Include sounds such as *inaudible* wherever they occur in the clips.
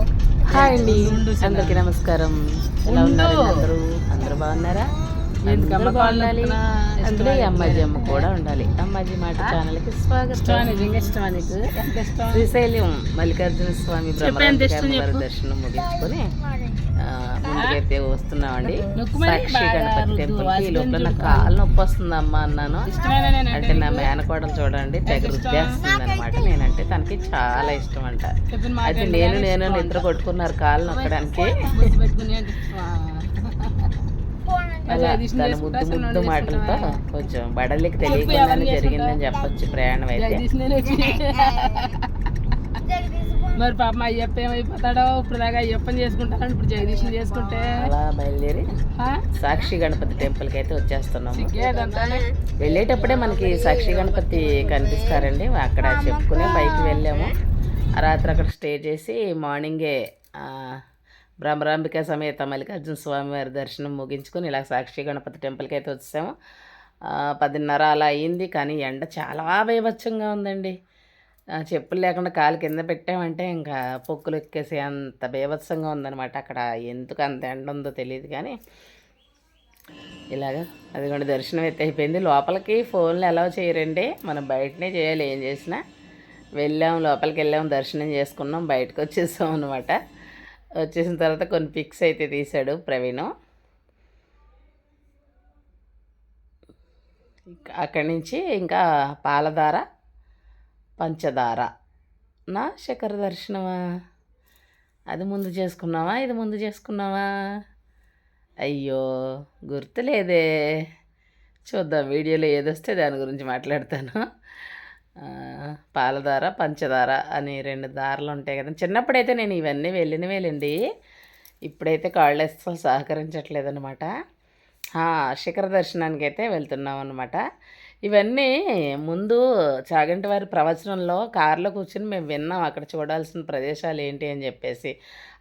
Hi అండి అందరికీ నమస్కారం. ఎలా ఉన్నారు అందరూ? అందరూ బాగున్నారా? అందులో అమ్మాజీ అమ్మ కూడా ఉండాలి. అమ్మాజీ మాట ఛానల్కి స్వాగతం. శ్రీశైలం మల్లికార్జున స్వామి దర్శనం ముగించుకొని ముందుకైతే వస్తున్నామండి. సాక్షి గణపతి టెంపుల్కి ఈ లోపల నాకు కాలు నొప్పి వస్తుంది అమ్మ అన్నాను అంటే నా మేనకోడలు చూడండి తెగ రుద్దేస్తుంది అనమాట నేనంటే తనకి చాలా ఇష్టం అంట అయితే నేను నేను నిద్ర కొట్టుకున్నారు కాళ్ళు నొక్కడానికి. అలా తన ముద్దు ముద్దు మాటలతో? కొంచెం బడలికి తెలియకుండానే జరిగిందని చెప్పొచ్చు ప్రయాణం అయితే. మరి పాప మా అయ్యప్ప ఏమైపోతాడో ఇప్పుడు దాకా అయ్యప్పని చేసుకుంటాను ఇప్పుడు జగదీష్ చేసుకుంటే అలా బయలుదేరి? సాక్షి గణపతి టెంపుల్కి అయితే వచ్చేస్తున్నాము వెళ్ళేటప్పుడే మనకి సాక్షి గణపతి కనిపిస్తారండి అక్కడ చెప్పుకునే పైకి వెళ్ళాము ఆ రాత్రి అక్కడ స్టే చేసి మార్నింగే భ్రమరాంబిక సమేత మల్లికార్జున స్వామి వారి దర్శనం ముగించుకొని ఇలా సాక్షి గణపతి టెంపుల్కి అయితే వచ్చాము పదిన్నర అలా అయింది కానీ ఎండ చాలా బీభత్సంగా ఉందండి. చెప్పులు లేకుండా కాలు కింద పెట్టామంటే ఇంకా పొక్కులు ఎక్కేసి అంత బీభత్సంగా ఉందన్నమాట. అక్కడ ఎందుకు అంత ఎండ ఉందో తెలియదు కానీ ఇలాగా కూడా దర్శనం అయితే అయిపోయింది. లోపలికి ఫోన్లు ఎలా చేయరండి. మనం బయటనే చేయాలి ఏం చేసినా. వెళ్ళాం లోపలికి వెళ్ళాం దర్శనం చేసుకున్నాం బయటకు వచ్చేసాం అనమాట వచ్చేసిన తర్వాత కొన్ని పిక్స్ అయితే తీశాడు ప్రవీణ్. అక్కడి నుంచి ఇంకా పాలధార పంచదార నా శిఖర దర్శనమా? అది ముందు చేసుకున్నావా? ఇది ముందు చేసుకున్నావా? అయ్యో గుర్తులేదే. చూద్దాం వీడియోలో ఏదొస్తే దాని గురించి మాట్లాడతాను. పాలధార పంచదార అని రెండు దారలు ఉంటాయి కదా. చిన్నప్పుడైతే నేను ఇవన్నీ వెళ్ళినవేలండి. ఇప్పుడైతే కాళ్ళు అస్సలు సహకరించట్లేదనమాట శిఖర దర్శనానికి అయితే వెళ్తున్నాం అనమాట ఇవన్నీ ముందు చాగంటి వారి ప్రవచనంలో కారులో కూర్చుని మేము విన్నాం అక్కడ చూడాల్సిన ప్రదేశాలు ఏంటి అని చెప్పేసి.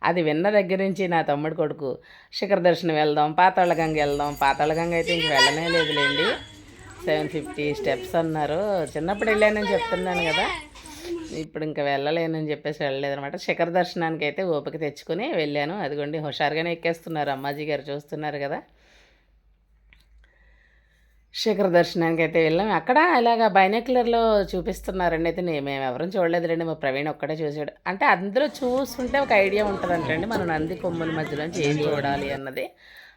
అది విన్న దగ్గర నుంచి నా తమ్ముడు కొడుకు శిఖర దర్శనం వెళ్దాం పాతాళగంగ వెళ్దాం. పాతాళగంగ అయితే ఇంక వెళ్ళనే లేదులేండి. సెవెన్ ఫిఫ్టీ స్టెప్స్ అన్నారు. చిన్నప్పుడు వెళ్ళానని చెప్తున్నాను కదా. ఇప్పుడు ఇంకా వెళ్ళలేనని చెప్పేసి వెళ్ళలేదనమాట శిఖర దర్శనానికి అయితే ఓపిక తెచ్చుకుని వెళ్ళాను. అదిగోండి హుషారుగానే ఎక్కేస్తున్నారు అమ్మాజీ గారు చూస్తున్నారు కదా. శిఖర దర్శనానికి అయితే వెళ్ళాం. అక్కడ ఇలాగ బైనక్యులర్లో చూపిస్తున్నారండి. అయితే నేను మేము చూడలేదు చూడలేదులేండి. మా ప్రవీణ్ ఒక్కడే చూసాడు అంటే అందులో చూస్తుంటే ఒక ఐడియా ఉంటుందంటండి. మన నంది కొమ్ముల మధ్యలోంచి ఏం చూడాలి అన్నది.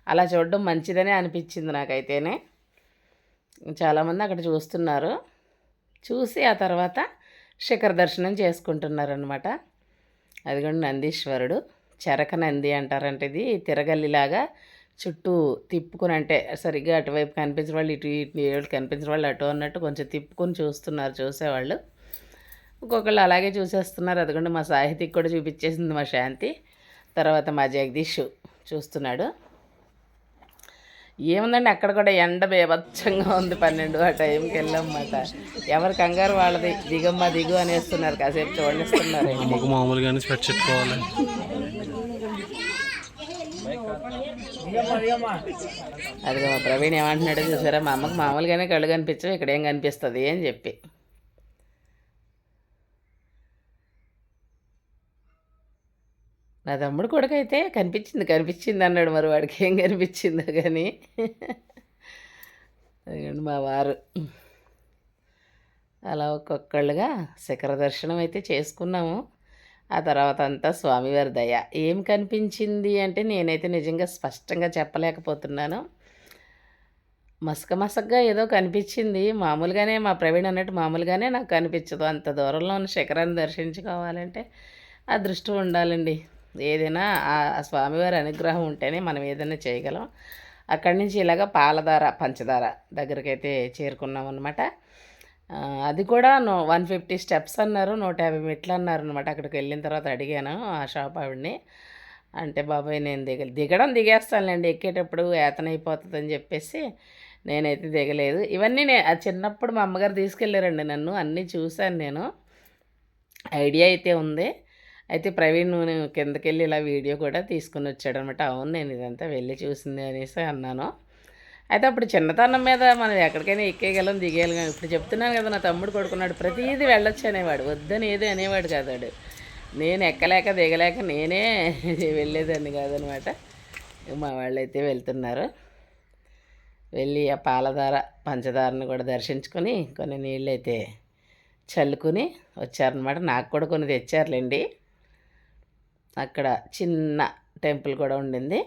అలా చూడడం మంచిదనే అనిపించింది నాకైతేనే. చాలామంది అక్కడ చూస్తున్నారు. చూసి ఆ తర్వాత శిఖర దర్శనం చేసుకుంటున్నారనమాట అదిగోండి నందీశ్వరుడు. చెరక నంది అంటారంటే ఇది. తిరగల్లిలాగా చుట్టూ తిప్పుకుని అంటే సరిగ్గా అటువైపు కనిపించిన వాళ్ళు ఇటు ఇటు కనిపించిన వాళ్ళు అటు అన్నట్టు కొంచెం తిప్పుకొని చూస్తున్నారు చూసేవాళ్ళు. ఒక్కొక్కళ్ళు అలాగే చూసేస్తున్నారు. అదిగోండి మా సాహితికి కూడా చూపించేసింది మా శాంతి. తర్వాత మా జగదీష్ చూస్తున్నాడు. ఏముందండి అక్కడ కూడా ఎండ బేభత్సంగా ఉంది పన్నెండు ఆ టైంకి వెళ్ళామన్నమాట. ఎవరి కంగారు వాళ్ళది. దిగమ్మ దిగు అనేస్తున్నారు. కాసేపు చూడనిస్తున్నారు. మామూలుగానే స్వెట్ అదిగో మా ప్రవీణ్ ఏమంటున్నాడో చూసారా? మా అమ్మకి మామూలుగానే కళ్ళు కనిపించవు ఇక్కడ ఏం కనిపిస్తుంది అని చెప్పి. నా తమ్ముడు కొడుకైతే కనిపించింది కనిపించింది అన్నాడు మరి వాడికి. ఏం కనిపించిందో కానీ. అదిగోండి మా వారు. అలా ఒక్కొక్కళ్ళుగా శిఖర దర్శనం అయితే చేసుకున్నాము. ఆ తర్వాత అంతా స్వామివారి దయ. ఏం కనిపించింది అంటే నేనైతే నిజంగా స్పష్టంగా చెప్పలేకపోతున్నాను. మసక మసకగా ఏదో కనిపించింది. మామూలుగానే మా ప్రవీణ్ అన్నట్టు మామూలుగానే నాకు కనిపించదు. అంత దూరంలో ఉన్న శిఖరాన్ని దర్శించుకోవాలంటే అదృష్టం ఉండాలండి. ఏదైనా ఆ స్వామివారి అనుగ్రహం ఉంటేనే మనం ఏదైనా చేయగలం. అక్కడి నుంచి ఇలాగ పాలధార పంచదార దగ్గరకైతే చేరుకున్నాం అనమాట అది కూడా నో వన్ ఫిఫ్టీ స్టెప్స్ అన్నారు నూట యాభై మెట్లు అన్నారు అనమాట అక్కడికి వెళ్ళిన తర్వాత అడిగాను ఆ షాప్ ఆవిడని. అంటే బాబాయ్ నేను దిగ దిగడం దిగేస్తానులేండి ఎక్కేటప్పుడు ఏతన అని చెప్పేసి నేనైతే దిగలేదు. ఇవన్నీ నే చిన్నప్పుడు మా అమ్మగారు తీసుకెళ్ళారండి నన్ను అన్నీ చూశాను నేను. ఐడియా అయితే ఉంది. అయితే ప్రవీణ్ నేను కిందకి వెళ్ళి ఇలా వీడియో కూడా తీసుకుని వచ్చాడు అనమాట అవును నేను ఇదంతా వెళ్ళి చూసింది అనేసి అన్నాను. అయితే అప్పుడు చిన్నతనం మీద మనం ఎక్కడికైనా ఎక్కేయగలం దిగేయగలం ఇప్పుడు చెప్తున్నాను కదా నా తమ్ముడు కొడుకున్నాడు ప్రతిదీ వెళ్ళొచ్చు అనేవాడు. వద్దని ఏది అనేవాడు కాదాడు వాడు. నేను ఎక్కలేక దిగలేక నేనే *laughs* వెళ్ళేదాన్ని కాదనమాట. మా వాళ్ళు అయితే వెళ్తున్నారు. వెళ్ళి ఆ పాలధార పంచదారను కూడా దర్శించుకొని కొన్ని నీళ్ళు అయితే చల్లుకుని వచ్చారనమాట. నాకు కూడా కొన్ని తెచ్చారులేండి. అక్కడ చిన్న టెంపుల్ కూడా ఉండింది.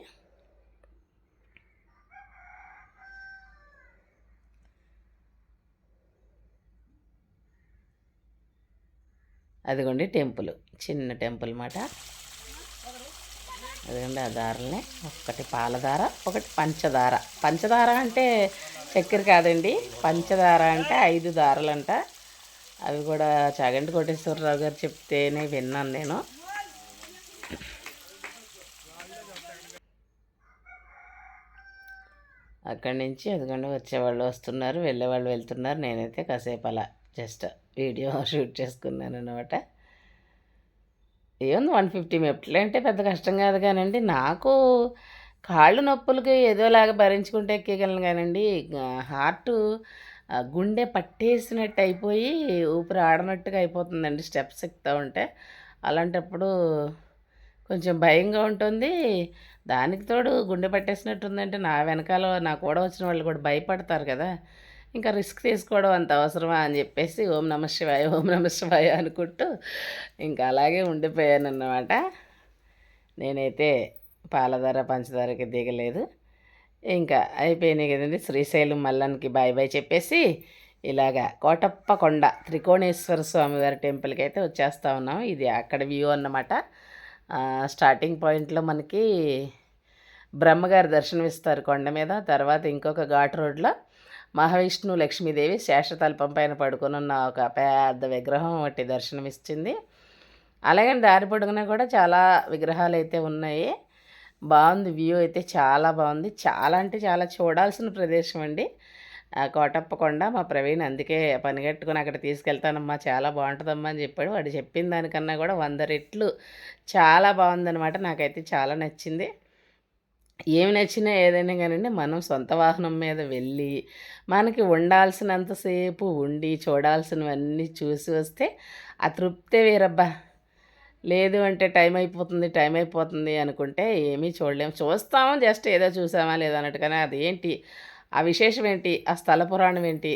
అదిగోండి టెంపుల్ చిన్న టెంపుల్ మాట అదిగోండి ఆ దారల్ని ఒకటి పాలధార ఒకటి పంచదార పంచదార అంటే చక్కెర కాదండి పంచదార అంటే ఐదు దారలంట అవి కూడా చాగంటి కోటేశ్వరరావు గారు చెప్తేనే విన్నాను నేను. అక్కడి నుంచి అదిగోండి వచ్చేవాళ్ళు వస్తున్నారు వెళ్ళేవాళ్ళు వెళ్తున్నారు. నేనైతే కాసేపు అలా జస్ట్ వీడియో *laughs* షూట్ చేసుకున్నాను అనమాట ఏముంది వన్ ఫిఫ్టీ మెట్లు అంటే పెద్ద కష్టం కాదు కానండి. నాకు కాళ్ళు నొప్పులకి ఏదోలాగా భరించుకుంటే ఎక్కగలను కానండి. హార్ట్ గుండె పట్టేసినట్టు అయిపోయి ఊపిరి ఆడనట్టుగా అయిపోతుందండి. స్టెప్స్ ఎక్కుతూ ఉంటే. అలాంటప్పుడు కొంచెం భయంగా ఉంటుంది. దానికి తోడు గుండె పట్టేసినట్టుందంటే నా వెనకాల నా కూడా వచ్చిన వాళ్ళు కూడా భయపడతారు కదా. ఇంకా రిస్క్ తీసుకోవడం అంత అవసరమా అని చెప్పేసి ఓం నమ శివాయ ఓం నమ శివాయ అనుకుంటూ ఇంకా అలాగే ఉండిపోయాను అన్నమాట నేనైతే పాలధార పంచదారకి దిగలేదు. ఇంకా అయిపోయినాయి కదండి. శ్రీశైలం మల్లన్కి బాయ్ బాయ్ చెప్పేసి ఇలాగా కోటప్ప కొండ త్రికోణేశ్వర స్వామి వారి టెంపుల్కి అయితే వచ్చేస్తా ఉన్నాం. ఇది అక్కడ వ్యూ అన్నమాట. స్టార్టింగ్ పాయింట్లో మనకి బ్రహ్మగారు దర్శనమిస్తారు కొండ మీద. తర్వాత ఇంకొక ఘాట్ రోడ్లో మహావిష్ణు లక్ష్మీదేవి శేషతల్పం పైన పడుకుని ఉన్న ఒక పెద్ద విగ్రహం ఒకటి దర్శనమిచ్చింది. అలాగే దారి పొడుగునా కూడా చాలా విగ్రహాలు అయితే ఉన్నాయి. బాగుంది వ్యూ అయితే చాలా బాగుంది. చాలా అంటే చాలా చూడాల్సిన ప్రదేశం అండి. ఆ కోటప్పకొండ మా ప్రవీణ్ అందుకే పనిగట్టుకుని అక్కడ తీసుకెళ్తానమ్మా చాలా బాగుంటుందమ్మా అని చెప్పాడు. వాడు చెప్పిన దానికన్నా కూడా వంద రెట్లు చాలా బాగుందనమాట నాకైతే చాలా నచ్చింది. ఏమి నచ్చినా ఏదైనా కానివ్వండి మనం సొంత వాహనం మీద వెళ్ళి మనకి ఉండాల్సినంతసేపు ఉండి చూడాల్సినవన్నీ చూసి వస్తే ఆ తృప్తే వేరబ్బా. లేదు అంటే టైం అయిపోతుంది టైం అయిపోతుంది అనుకుంటే ఏమీ చూడలేము చూస్తాము జస్ట్ ఏదో చూసామా లేదా అన్నట్టు కానీ అది ఏంటి ఆ విశేషం ఏంటి? ఆ స్థల పురాణం ఏంటి?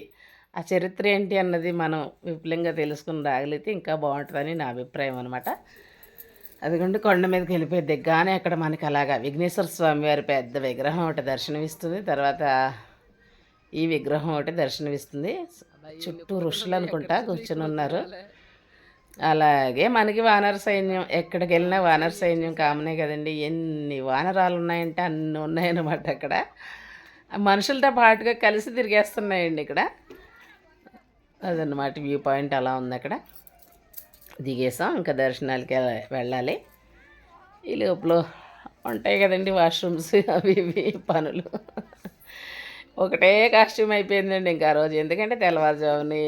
ఆ చరిత్ర ఏంటి అన్నది మనం విపులంగా తెలుసుకుని రాగలిగితే ఇంకా బాగుంటుందని నా అభిప్రాయం అనమాట అదిగోండి కొండ మీదకి వెళ్ళిపోయి దిగ్గానే అక్కడ మనకి అలాగా విఘ్నేశ్వర స్వామి వారి పెద్ద విగ్రహం ఒకటి దర్శనమిస్తుంది. తర్వాత ఈ విగ్రహం ఒకటి దర్శనమిస్తుంది. చుట్టూ ఋషులు అనుకుంటా కూర్చొని ఉన్నారు. అలాగే మనకి వానర సైన్యం ఎక్కడికి వెళ్ళినా వానర సైన్యం కామనే కదండి. ఎన్ని వానరాలు ఉన్నాయంటే అన్నీ ఉన్నాయన్నమాట అక్కడ. మనుషులతో పాటుగా కలిసి తిరిగేస్తున్నాయండి ఇక్కడ. అదన్నమాట వ్యూ పాయింట్ అలా ఉంది అక్కడ. దిగేసాం ఇంకా దర్శనాలకి వెళ్ళాలి. ఈ లోపల ఉంటాయి కదండి వాష్రూమ్స్ అవి ఇవి పనులు. ఒకటే కాస్ట్యూమ్ అయిపోయిందండి ఇంకా రోజు. ఎందుకంటే తెల్లవారుజాముని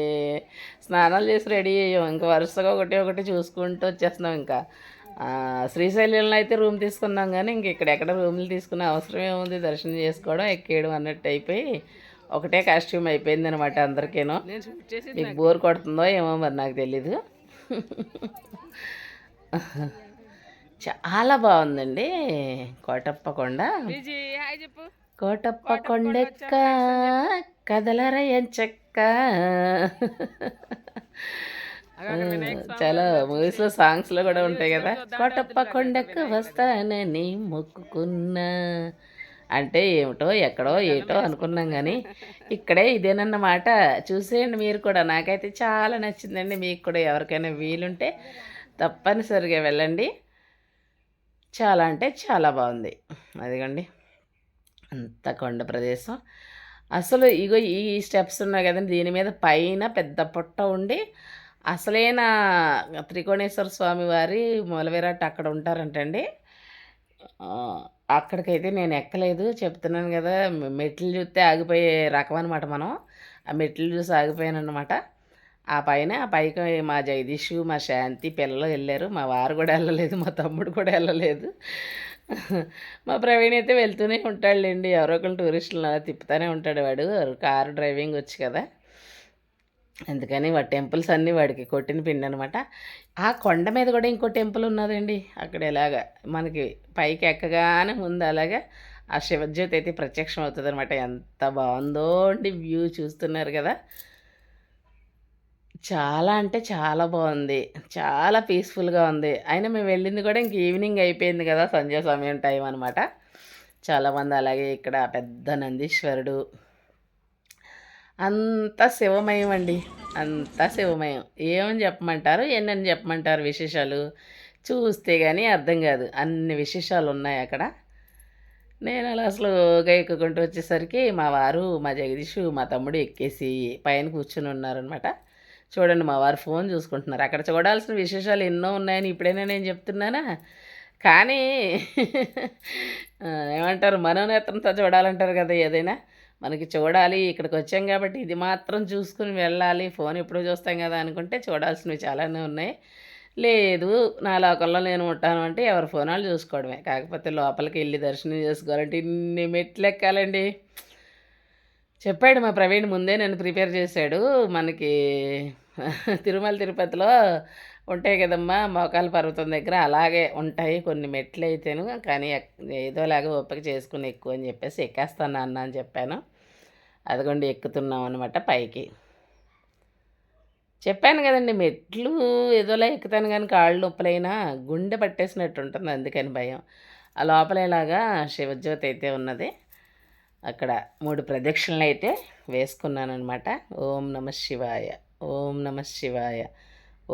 స్నానాలు చేసి రెడీ అయ్యాం. ఇంకా వరుసగా ఒకటి ఒకటి చూసుకుంటూ వచ్చేస్తున్నాం ఇంకా. శ్రీశైలంలో అయితే రూమ్ తీసుకున్నాం కానీ ఇంక ఇక్కడ ఎక్కడ రూములు తీసుకునే అవసరం ఏముంది దర్శనం చేసుకోవడం ఎక్కేయడం అన్నట్టు అయిపోయి ఒకటే కాస్ట్యూమ్ అయిపోయింది అనమాట అందరికీను. మీకు బోర్ కొడుతుందో ఏమో మరి నాకు తెలీదు. చాలా బాగుందండి. కోటప్ప కొండ. విజీ హాయ్ చెప్పు. కోటప్ప కొండెక్క కదలరయంచక్క చాలా మూవీస్లో సాంగ్స్లో కూడా ఉంటాయి కదా. కోటప్ప కొండెక్క వస్తానని మొక్కుకున్నా. అంటే ఏమిటో ఎక్కడో ఏటో అనుకున్నాం కానీ *laughs* ఇక్కడే ఇదేనన్నమాట. చూసేయండి మీరు కూడా. నాకైతే చాలా నచ్చిందండి మీకు కూడా ఎవరికైనా వీలుంటే తప్పనిసరిగా వెళ్ళండి. చాలా అంటే చాలా బాగుంది. అదిగోండి. అంత కొండ ప్రదేశం. అసలు ఇగో ఈ స్టెప్స్ ఉన్నాయి కదండి. దీని మీద పైన పెద్ద పుట్ట ఉండి అసలైన త్రికోణేశ్వర స్వామి వారి మూలవిరాట్ అక్కడ ఉంటారంటండి. అక్కడికైతే నేను ఎక్కలేదు చెప్తున్నాను కదా మెట్లు చూస్తే ఆగిపోయే రకం అనమాట మనం. ఆ మెట్లు చూసి ఆగిపోయాను అనమాట ఆ పైన ఆ పైకి మా జగదీష్ మా శాంతి పిల్లలు వెళ్ళారు. మా వారు కూడా వెళ్ళలేదు మా తమ్ముడు కూడా వెళ్ళలేదు. మా ప్రవీణ్ అయితే వెళ్తూనే ఉంటాడులేండి. ఎవరో ఒకరు టూరిస్టులు అలా తిప్పుతూనే ఉంటాడు వాడు కారు డ్రైవింగ్ వచ్చి కదా. అందుకని వాడు టెంపుల్స్ అన్నీ వాడికి కొట్టిన పిండి అనమాట ఆ కొండ మీద కూడా ఇంకో టెంపుల్ ఉన్నదండి. అక్కడ ఎలాగా మనకి పైకి ఎక్కగానే ముందు అలాగా ఆ శివజ్యోతి అయితే ప్రత్యక్షం అవుతుంది అనమాట ఎంత బాగుందో అండి వ్యూ చూస్తున్నారు కదా. చాలా అంటే చాలా బాగుంది. చాలా పీస్ఫుల్గా ఉంది. అయినా మేము వెళ్ళింది కూడా ఇంక ఈవినింగ్ అయిపోయింది కదా సంధ్యా సమయం టైం అనమాట చాలామంది అలాగే ఇక్కడ పెద్ద నందీశ్వరుడు అంతా శివమయం అండి అంతా శివమయం. ఏమని చెప్పమంటారు? ఎన్నని చెప్పమంటారు విశేషాలు? చూస్తే కానీ అర్థం కాదు. అన్ని విశేషాలు ఉన్నాయి అక్కడ. నేను అలా అసలు ఎక్కుకుంటూ వచ్చేసరికి మా వారు మా జగదీష్ మా తమ్ముడు ఎక్కేసి పైన కూర్చుని ఉన్నారనమాట చూడండి మా వారు ఫోన్ చూసుకుంటున్నారు. అక్కడ చూడాల్సిన విశేషాలు ఎన్నో ఉన్నాయని ఇప్పుడైనా నేను చెప్తున్నానా? కానీ ఏమంటారు? మనోనేత్రంతో చూడాలంటారు కదా ఏదైనా? మనకి చూడాలి ఇక్కడికి వచ్చాం కాబట్టి ఇది మాత్రం చూసుకుని వెళ్ళాలి. ఫోన్ ఎప్పుడు చూస్తాం కదా అనుకుంటే చూడాల్సినవి చాలానే ఉన్నాయి. లేదు నా లోకల్లో నేను ఉంటాను అంటే ఎవరి ఫోన్ వాళ్ళు చూసుకోవడమే. కాకపోతే లోపలికి వెళ్ళి దర్శనం చేసుకోవాలంటే ఇన్ని మెట్లు ఎక్కాలండి చెప్పాడు మా ప్రవీణ్ ముందే నన్ను ప్రిపేర్ చేశాడు. మనకి తిరుమల తిరుపతిలో ఉంటాయి కదమ్మా మోకాల పర్వతం దగ్గర అలాగే ఉంటాయి కొన్ని మెట్లు అయితేను కానీ ఏదోలాగా ఓపిక చేసుకుని ఎక్కువ అని చెప్పేసి ఎక్కేస్తాను అన్న అని చెప్పాను. అదిగోండి ఎక్కుతున్నాం అనమాట పైకి. చెప్పాను కదండి మెట్లు ఏదోలా ఎక్కుతాను కానీ కాళ్ళు నొప్పులైనా గుండె పట్టేసినట్టు ఉంటుంది అందుకని భయం. ఆ లోపలేలాగా శివజ్యోతి అయితే ఉన్నది. అక్కడ మూడు ప్రదక్షిణలు అయితే వేసుకున్నాను అనమాట ఓం నమ శివాయ ఓం నమ శివాయ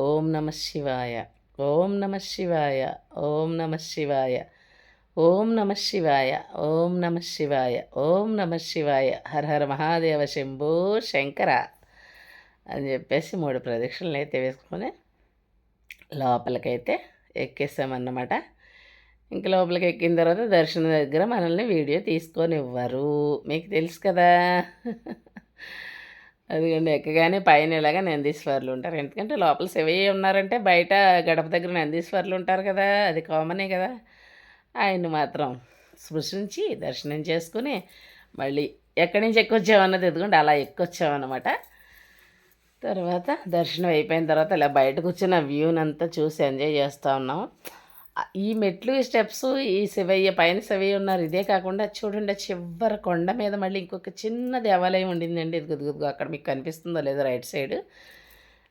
ఓం నమ శివాయ ఓం నమ శివాయ ఓం నమ శివాయ. ఓం నమ శివాయ ఓం నమ శివాయ ఓం నమ శివాయ హర హర మహాదేవ శంభో శంకర అని చెప్పేసి మూడు ప్రదక్షిణలు అయితే వేసుకొని లోపలికైతే ఎక్కేసామన్నమాట. ఇంక లోపలికి ఎక్కిన తర్వాత దర్శనం దగ్గర మనల్ని వీడియో తీసుకొని ఇవ్వరు మీకు తెలుసు కదా. అదిగండి ఎక్కగానే పైన ఇలాగా నందీశ్వర్లు ఉంటారు. ఎందుకంటే లోపల శివయ్య ఉన్నారంటే బయట గడప దగ్గర నందీశ్వర్లు ఉంటారు కదా. అది కామనే కదా. ఆయన మాత్రం స్పృశించి దర్శనం చేసుకుని మళ్ళీ ఎక్కడి నుంచి ఎక్కొచ్చామన్నది ఎదుగుండి అలా ఎక్కొచ్చామన్నమాట తర్వాత దర్శనం అయిపోయిన తర్వాత ఇలా బయటకు వచ్చిన వ్యూని అంతా చూసి ఎంజాయ్ చేస్తూ ఉన్నాం. ఈ మెట్లు ఈ స్టెప్స్ ఈ శివయ్య పైన శివయ్య ఉన్నారు. ఇదే కాకుండా చూడండి చివరి కొండ మీద మళ్ళీ ఇంకొక చిన్న దేవాలయం ఉండిందండి. ఇది అక్కడ మీకు కనిపిస్తుందో లేదో రైట్ సైడ్.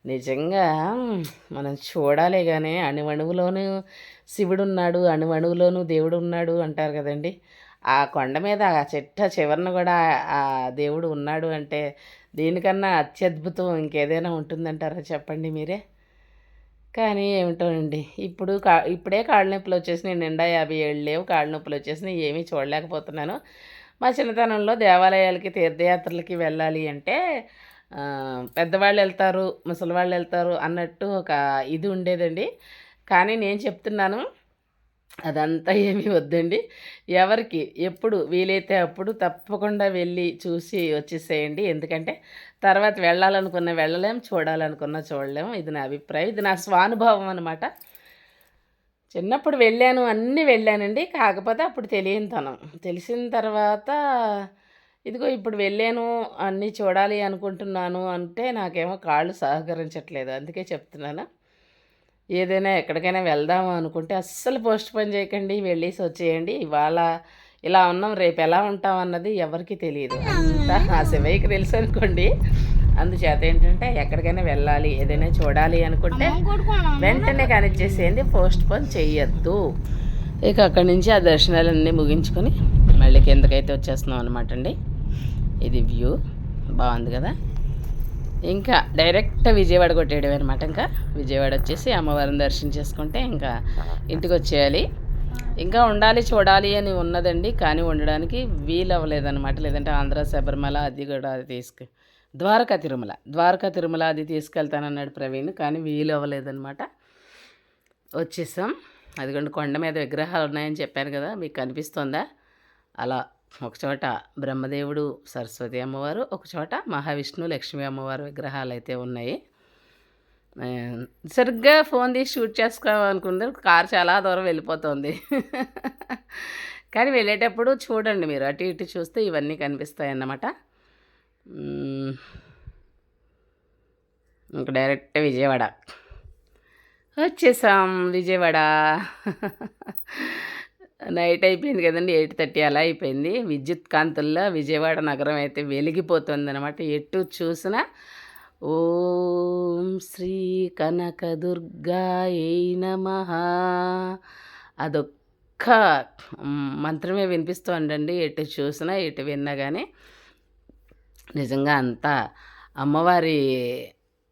నిజంగా మనం చూడాలి కానీ అణువణువులోనూ శివుడు ఉన్నాడు అణువణువులోనూ దేవుడు ఉన్నాడు అంటారు కదండి. ఆ కొండ మీద ఆ చెట్ట చివరన కూడా ఆ దేవుడు ఉన్నాడు అంటే దీనికన్నా అత్యద్భుతం ఇంకేదైనా ఉంటుందంటారా చెప్పండి మీరే? కానీ ఏమిటోనండి ఇప్పుడు కా ఇప్పుడే కాళ్ళ నొప్పులు వచ్చేసినాయి నిండా యాభై ఏళ్ళు లేవు కాళ్ళ నొప్పులు వచ్చేసినాయి ఏమీ చూడలేకపోతున్నాను. మా చిన్నతనంలో దేవాలయాలకి తీర్థయాత్రలకి వెళ్ళాలి అంటే పెద్దవాళ్ళు వెళ్తారు ముసలివాళ్ళు వెళ్తారు అన్నట్టు ఒక ఇది ఉండేదండి. కానీ నేను చెప్తున్నాను అదంతా ఏమీ వద్దండి. ఎవరికి ఎప్పుడు వీలైతే అప్పుడు తప్పకుండా వెళ్ళి చూసి వచ్చేసేయండి. ఎందుకంటే తర్వాత వెళ్ళాలనుకున్న వెళ్ళలేం చూడాలనుకున్న చూడలేము ఇది నా అభిప్రాయం ఇది నా స్వానుభవం అనమాట చిన్నప్పుడు వెళ్ళాను అన్నీ వెళ్ళానండి. కాకపోతే అప్పుడు తెలియనితనం తెలిసిన తర్వాత ఇదిగో ఇప్పుడు వెళ్ళాను అన్నీ చూడాలి అనుకుంటున్నాను అంటే నాకేమో కాళ్ళు సహకరించట్లేదు అందుకే చెప్తున్నాను. ఏదైనా ఎక్కడికైనా వెళ్దాము అనుకుంటే అస్సలు పోస్ట్ పోన్ చేయకండి వెళ్ళేసి వచ్చేయండి. ఇవాళ ఇలా ఉన్నాం రేపు ఎలా ఉంటాం అన్నది ఎవరికి తెలియదు. ఆ శివయ్యకి తెలుసు అనుకోండి. అందుచేత ఏంటంటే ఎక్కడికైనా వెళ్ళాలి ఏదైనా చూడాలి అనుకుంటే వెంటనే కనిచ్చేసేయండి పోస్ట్ పోన్ చెయ్యొద్దు ఇక అక్కడి నుంచి ఆ దర్శనాలన్నీ ముగించుకొని మళ్ళీ కిందకైతే వచ్చేస్తున్నాం అనమాట అండి. ఇది వ్యూ. బాగుంది కదా? ఇంకా డైరెక్ట్ విజయవాడ కొట్టేయడం అనమాట ఇంకా. విజయవాడ వచ్చేసి అమ్మవారిని దర్శనం చేసుకుంటే ఇంకా ఇంటికి వచ్చేయాలి. ఇంకా ఉండాలి చూడాలి అని ఉన్నదండి కానీ ఉండడానికి వీలు అవ్వలేదన్నమాట. లేదంటే ఆంధ్ర శబరిమల అది కూడా అది తీసుకు ద్వారకా తిరుమల. ద్వారకా తిరుమల అది తీసుకెళ్తానన్నాడు ప్రవీణ్ కానీ వీలు అవ్వలేదన్నమాట. వచ్చేసాం. అదిగోండి కొండ మీద విగ్రహాలు ఉన్నాయని చెప్పాను కదా మీకు కనిపిస్తుందా? అలా ఒక చోట బ్రహ్మదేవుడు సరస్వతి అమ్మవారు ఒకచోట మహావిష్ణు లక్ష్మీ అమ్మవారు విగ్రహాలు అయితే ఉన్నాయి సరిగ్గా ఫోన్ తీసి షూట్ చేసుకోవాలనుకుంటే కార్ చాలా దూరం వెళ్ళిపోతుంది. కానీ వెళ్ళేటప్పుడు చూడండి మీరు అటు ఇటు చూస్తే ఇవన్నీ కనిపిస్తాయి అన్నమాట ఇంక డైరెక్ట్ విజయవాడ. వచ్చేసాం విజయవాడ. నైట్ అయిపోయింది కదండి ఎయిట్ థర్టీ అలా అయిపోయింది. విద్యుత్ కాంతుల్లో విజయవాడ నగరం అయితే వెలిగిపోతుంది అనమాట ఎటు చూసినా ఓం శ్రీ కనకదుర్గాయై నమ. అదొక్క మంత్రమే వినిపిస్తోందండి. ఎటు చూసినా ఎటు విన్నా కానీ నిజంగా అంతా అమ్మవారి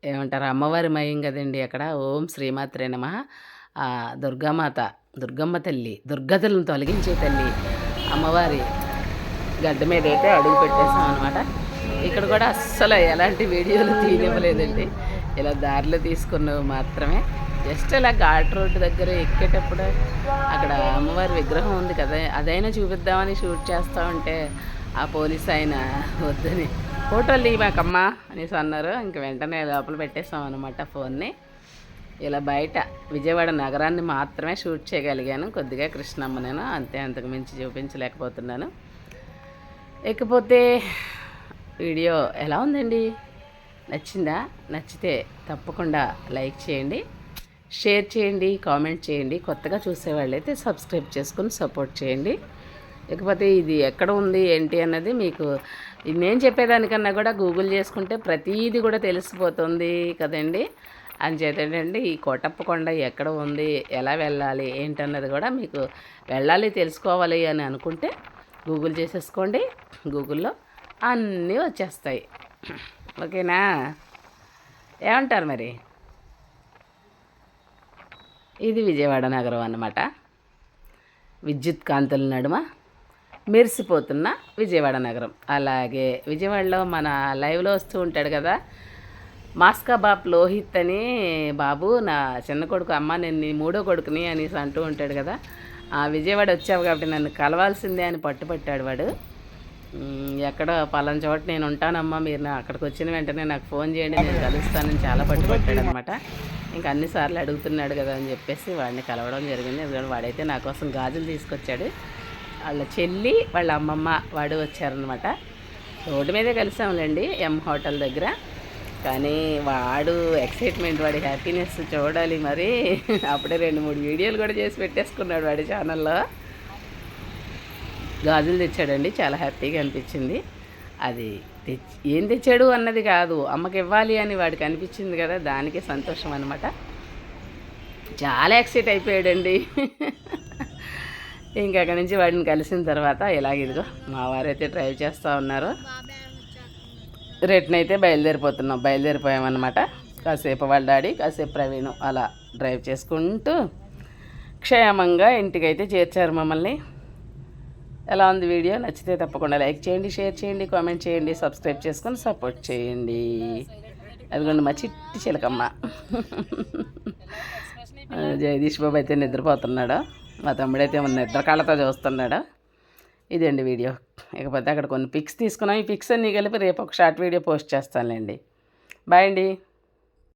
ఏమంటారు? అమ్మవారి మయం కదండి అక్కడ. ఓం శ్రీమాత్రే నమ. దుర్గామాత దుర్గమ్మ తల్లి దుర్గతలను తొలగించే తల్లి అమ్మవారి గడ్డ మీద అయితే అడుగు పెట్టేసాం అనమాట ఇక్కడ కూడా అస్సలు ఎలాంటి వీడియోలు తీయనివ్వలేదండి. ఇలా దారిలో తీసుకున్నవి మాత్రమే. జస్ట్ ఇలా ఘాట్ రోడ్డు దగ్గర ఎక్కేటప్పుడు అక్కడ అమ్మవారి విగ్రహం ఉంది కదా అదైనా చూపిద్దామని షూట్ చేస్తూ ఉంటే ఆ పోలీస్ ఆయన వద్దని. ఫోటోలు మాకమ్మా అనేసి అన్నారు. ఇంక వెంటనే లోపల పెట్టేసాం అనమాట ఫోన్ని. ఇలా బయట విజయవాడ నగరాన్ని మాత్రమే షూట్ చేయగలిగాను. కొద్దిగా కృష్ణమ్మ నేను అంతే అంతకు మించి చూపించలేకపోతున్నాను. ఇకపోతే వీడియో ఎలా ఉందండి? నచ్చిందా? నచ్చితే తప్పకుండా లైక్ చేయండి షేర్ చేయండి కామెంట్ చేయండి. కొత్తగా చూసేవాళ్ళైతే సబ్స్క్రైబ్ చేసుకొని సపోర్ట్ చేయండి. ఇకపోతే ఇది ఎక్కడ ఉంది ఏంటి అన్నది మీకు నేను చెప్పేదానికన్నా కూడా గూగుల్ చేసుకుంటే ప్రతీది కూడా తెలిసిపోతుంది కదండి. అంచేత ఏంటంటే ఈ కోటప్పకొండ ఎక్కడ ఉంది? ఎలా వెళ్ళాలి? ఏంటన్నది కూడా మీకు వెళ్ళాలి తెలుసుకోవాలి అని అనుకుంటే గూగుల్ చేసేసుకోండి. గూగుల్లో అన్నీ వచ్చేస్తాయి. ఓకేనా? ఏమంటారు మరి? ఇది విజయవాడ నగరం అన్నమాట. విద్యుత్ కాంతుల నడుమ మెరిసిపోతున్న విజయవాడ నగరం. అలాగే విజయవాడలో మన లైవ్లో వస్తూ ఉంటాడు కదా మాస్కా బాప్ లోహిత్ అని బాబు నా చిన్న కొడుకు అమ్మ నేను నీ మూడో కొడుకుని అనేసి అంటూ ఉంటాడు కదా. ఆ విజయవాడ వచ్చావు కాబట్టి నన్ను కలవాల్సిందే అని పట్టుపట్టాడు వాడు. ఎక్కడ పలానా చోట నేను ఉంటానమ్మా మీరు నా అక్కడికి వచ్చిన వెంటనే నాకు ఫోన్ చేయండి నేను కలుస్తానని చాలా పట్టుపట్టాడు అనమాట ఇంకా అన్నిసార్లు అడుగుతున్నాడు కదా అని చెప్పేసి వాడిని కలవడం జరిగింది. ఎందుకంటే వాడైతే నా కోసం గాజులు తీసుకొచ్చాడు. వాళ్ళ చెల్లి వాళ్ళ అమ్మమ్మ వాడు వచ్చారనమాట రోడ్డు మీదే కలిసాంలేండి ఎం హోటల్ దగ్గర. కానీ వాడు ఎక్సైట్మెంట్ వాడి హ్యాపీనెస్ చూడాలి మరి. అప్పుడే రెండు మూడు వీడియోలు కూడా చేసి పెట్టేసుకున్నాడు వాడి ఛానల్లో గాజులు తెచ్చాడండి చాలా హ్యాపీగా అనిపించింది. అది తెచ్చి ఏం తెచ్చాడు అన్నది కాదు అమ్మకి ఇవ్వాలి అని వాడికి అనిపించింది కదా దానికి సంతోషం అనమాట చాలా ఎక్సైట్ అయిపోయాడండి. ఇంకా అక్కడి నుంచి వాడిని కలిసిన తర్వాత ఇలాగ ఇదిగో మా వారైతే డ్రైవ్ చేస్తూ ఉన్నారు. రిటర్న్ అయితే బయలుదేరిపోతున్నాం. బయలుదేరిపోయామన్నమాట. కాసేపు వాళ్ళ డాడీ కాసేపు ప్రవీణ్ అలా డ్రైవ్ చేసుకుంటూ క్షేమంగా ఇంటికైతే చేర్చారు మమ్మల్ని. ఎలా ఉంది వీడియో? నచ్చితే తప్పకుండా లైక్ చేయండి షేర్ చేయండి కామెంట్ చేయండి సబ్స్క్రైబ్ చేసుకొని సపోర్ట్ చేయండి. అదిగోండి మా చిట్టి చిలకమ్మ. *laughs* జగదీష్ బాబు అయితే నిద్రపోతున్నాడు. మా తమ్ముడైతే ఉన్న నిద్ర కాళ్ళతో చూస్తున్నాడు. ఇదండి వీడియో. ఇకపోతే అక్కడ కొన్ని పిక్స్ తీసుకున్నాం. ఈ పిక్స్ అన్నీ కలిపి రేపు ఒక షార్ట్ వీడియో పోస్ట్ చేస్తానులేండి. బాయ్ అండి.